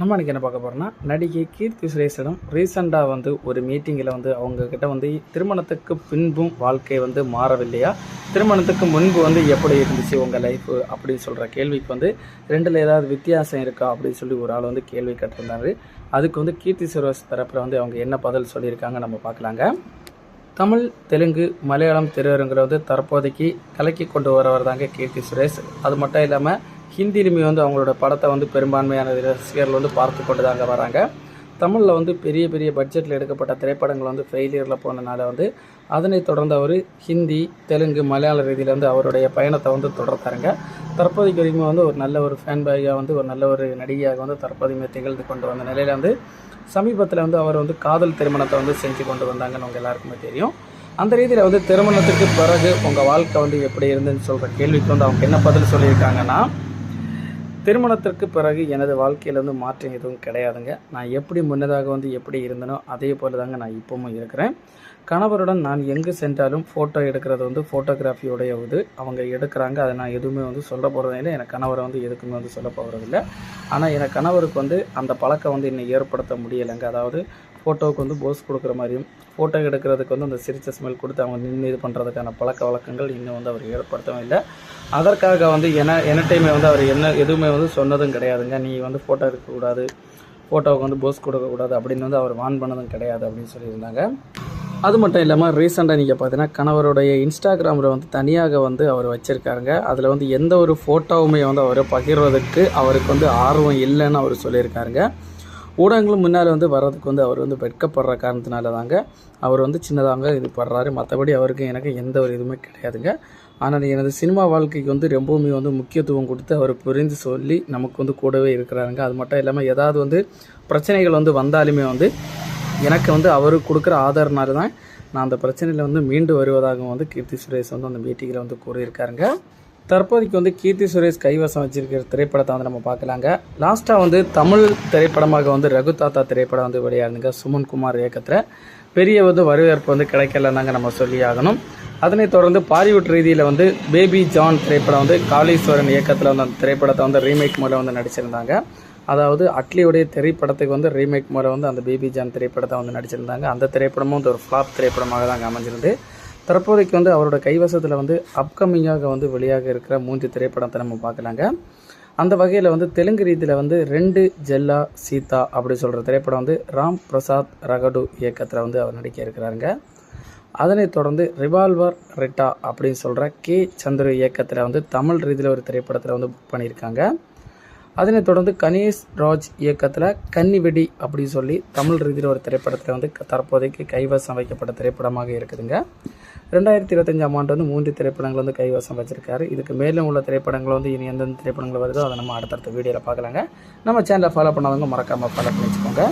நம்ம அன்றைக்கி என்ன பார்க்க போகிறோம்னா நடிகை கீர்த்தி சுரேஷிடம் ரீசெண்டாக வந்து ஒரு மீட்டிங்கில் வந்து அவங்கக்கிட்ட வந்து திருமணத்துக்கு பின்பும் வாழ்க்கை வந்து மாறவில்லையா? திருமணத்துக்கு முன்பு வந்து எப்படி இருந்துச்சு உங்கள் லைஃப் அப்படின்னு சொல்கிற கேள்விக்கு வந்து ரெண்டில் ஏதாவது வித்தியாசம் இருக்கா அப்படின்னு சொல்லி ஒரு ஆள் வந்து கேள்வி கேட்டிருந்தாரு. அதுக்கு வந்து கீர்த்தி சுரேஷ் தரப்பில் வந்து அவங்க என்ன பதில் சொல்லியிருக்காங்க நம்ம பார்க்கலாங்க. தமிழ் தெலுங்கு மலையாளம் திரையரங்கில் வந்து தற்போதைக்கு கலக்கி கொண்டு வரவர் தாங்க கீர்த்தி சுரேஷ். அது மட்டும் இல்லாமல் ஹிந்திலுமே வந்து அவங்களோட படத்தை வந்து பெரும்பான்மையான ரசிகர்கள் வந்து பார்த்து கொண்டு தாங்க வராங்க. தமிழில் வந்து பெரிய பெரிய பட்ஜெட்டில் எடுக்கப்பட்ட திரைப்படங்கள் வந்து ஃபெயிலியரில் போனனால வந்து அதனைத் தொடர்ந்து அவர் ஹிந்தி தெலுங்கு மலையாள ரீதியில் வந்து அவருடைய பயணத்தை வந்து தொடர்த்தாருங்க தற்போதைக்கு வரைக்கும் வந்து ஒரு நல்ல ஒரு ஃபேன் பேக்காக வந்து ஒரு நல்ல ஒரு நடிகையாக வந்து தற்போதையுமே திகழ்ந்து கொண்டு வந்த நிலையில் வந்து சமீபத்தில் வந்து அவர் வந்து காதல் திருமணத்தை வந்து செஞ்சு கொண்டு வந்தாங்கன்னு உங்கள் எல்லாருக்குமே தெரியும். அந்த ரீதியில் வந்து திருமணத்துக்கு பிறகு உங்கள் வாழ்க்கை வந்து எப்படி இருந்துன்னு சொல்கிற கேள்விக்கு வந்து அவங்க என்ன பதில் சொல்லியிருக்காங்கன்னா திருமணத்திற்கு பிறகு எனது வாழ்க்கையில் வந்து மாற்றம் எதுவும் கிடையாதுங்க. நான் எப்படி முன்னதாக வந்து எப்படி இருந்தனோ அதே போல தாங்க நான் இப்போவும் இருக்கிறேன். கணவருடன் நான் எங்கு சென்றாலும் ஃபோட்டோ எடுக்கிறது வந்து ஃபோட்டோகிராஃபியோடைய இது. அவங்க எடுக்கிறாங்க. அதை நான் எதுவுமே வந்து சொல்ல போகிறது இல்லை. எனக்கு கணவரை வந்து எதுக்குமே வந்து சொல்ல போகிறதில்ல ஆனால் எனக்கு கணவருக்கு வந்து அந்த பழக்கம் வந்து இன்னும் ஏற்படுத்த முடியலைங்க. அதாவது ஃபோட்டோவுக்கு வந்து போஸ் கொடுக்குற மாதிரியும் ஃபோட்டோ எடுக்கிறதுக்கு வந்து அந்த சிரிச்ச ஸ்மெல் கொடுத்து அவங்க நின்று இது பண்ணுறதுக்கான பழக்க வழக்கங்கள் இன்னும் வந்து அவர் ஏற்படுத்தவும் இல்லை. அதற்காக வந்து என எனட்டையுமே வந்து அவர் என்ன எதுவுமே வந்து சொன்னதும் கிடையாதுங்க. நீ வந்து ஃபோட்டோ எடுக்கக்கூடாது ஃபோட்டோவுக்கு வந்து போஸ் கொடுக்கக்கூடாது அப்படின்னு வந்து அவர் வான் பண்ணதும் கிடையாது அப்படின்னு சொல்லியிருந்தாங்க. அது மட்டும் இல்லாமல் ரீசெண்டாக நீங்கள் பார்த்தீங்கன்னா கணவருடைய இன்ஸ்டாகிராமில் வந்து தனியாக வந்து அவர் வச்சுருக்காருங்க. அதில் வந்து எந்த ஒரு ஃபோட்டோவுமே வந்து அவர் பகிர்வதற்கு அவருக்கு வந்து ஆர்வம் இல்லைன்னு அவர் சொல்லியிருக்காருங்க. ஊடகங்களும் முன்னால் வந்து வர்றதுக்கு வந்து அவர் வந்து வெட்கப்படுற காரணத்தினால தாங்க அவர் வந்து சின்னதாங்க இது படுறாரு. மற்றபடி அவருக்கு எனக்கு எந்த ஒரு இதுவுமே கிடையாதுங்க. ஆனால் எனது சினிமா வாழ்க்கைக்கு வந்து ரொம்பவுமே வந்து முக்கியத்துவம் கொடுத்து அவர் புரிந்து சொல்லி நமக்கு வந்து கூடவே இருக்கிறாருங்க. அது மட்டும் இல்லாமல் ஏதாவது வந்து பிரச்சனைகள் வந்து வந்தாலுமே வந்து எனக்கு வந்து அவர் கொடுக்குற ஆதரனால தான் நான் அந்த பிரச்சனையில் வந்து மீண்டு வருவதாகவும் வந்து கீர்த்தி சுரேஷ் வந்து அந்த மீட்டிங்கில் வந்து கூறியிருக்காருங்க. தற்போதைக்கு வந்து கீர்த்தி சுரேஷ் கைவசம் வச்சிருக்கிற திரைப்படத்தை வந்து நம்ம பார்க்கலாங்க. லாஸ்ட்டாக வந்து தமிழ் திரைப்படமாக வந்து ரகு தாத்தா திரைப்படம் வந்து வெளியாருந்துங்க சுமன் குமார் இயக்கத்தில். பெரிய வந்து வரவேற்பு வந்து கிடைக்கலன்னாங்க நம்ம சொல்லி ஆகணும் அதனைத் தொடர்ந்து பாலிவுட் ரீதியில் வந்து பேபி ஜான் திரைப்படம் வந்து காளீஸ்வரன் இயக்கத்தில் வந்து அந்த திரைப்படத்தை வந்து ரீமேக் மூலம் வந்து நடிச்சிருந்தாங்க. அதாவது அட்லியுடைய திரைப்படத்துக்கு வந்து ரீமேக் மூலம் வந்து அந்த பேபி ஜான் திரைப்படத்தை வந்து நடிச்சிருந்தாங்க. அந்த திரைப்படமும் வந்து ஒரு ஃப்ளாப் திரைப்படமாக தாங்க அமைஞ்சிருந்து தற்போதைக்கு வந்து அவரோட கைவசத்தில் வந்து அப்கமிங்காக வந்து வெளியாக இருக்கிற மூன்று திரைப்படத்தை நம்ம பார்க்கலாங்க. அந்த வகையில் வந்து தெலுங்கு ரீதியில் வந்து ரெண்டு ஜெல்லா சீதா அப்படி சொல்கிற திரைப்படம் வந்து ராம் பிரசாத் ரகடு இயக்கத்தில் வந்து அவர் நடிக்க இருக்கிறாருங்க. அதனைத் தொடர்ந்து ரிவால்வர் ரெட்டா அப்படின்னு சொல்கிற கே சந்திர இயக்கத்தில் வந்து தமிழ் ரீதியில் ஒரு திரைப்படத்தில் வந்து புக் பண்ணியிருக்காங்க. அதனைத் தொடர்ந்து கணேஷ் ராஜ் இயக்கத்தில் கன்னிவெடி அப்படின்னு சொல்லி தமிழ் ரீதியில் ஒரு திரைப்படத்தில் வந்து க- தற்போதைக்கு கைவசம் வைக்கப்பட்ட திரைப்படமாக இருக்குதுங்க. ரெண்டாயிரத்தி இருபத்தஞ்சாம் ஆண்டு வந்து மூன்று திரைப்படங்கள் வந்து கைவசம் வச்சிருக்காரு. இதுக்கு மேலும் உள்ள திரைப்படங்கள் வந்து இனி எந்தெந்த திரைப்படங்கள் வருதோ அதை நம்ம அடுத்தடுத்த வீடியோவில் பார்க்கலாங்க. நம்ம சேனலை ஃபாலோ பண்ணாதவங்க மறக்காமல் ஃபாலோ பண்ணி வச்சுக்கோங்க